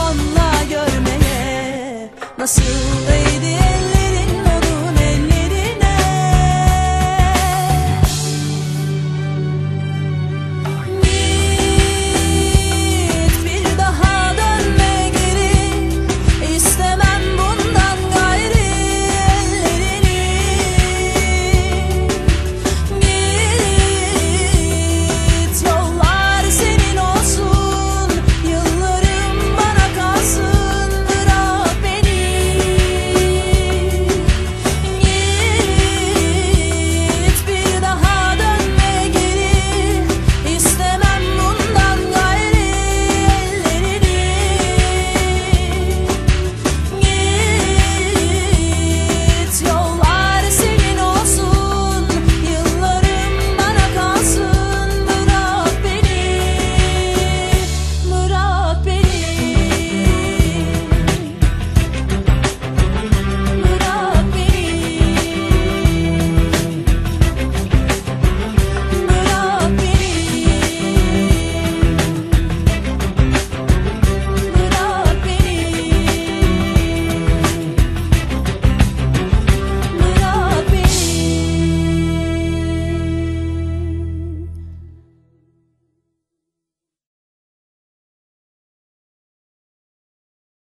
yüreğim görmeye Nasıl değdi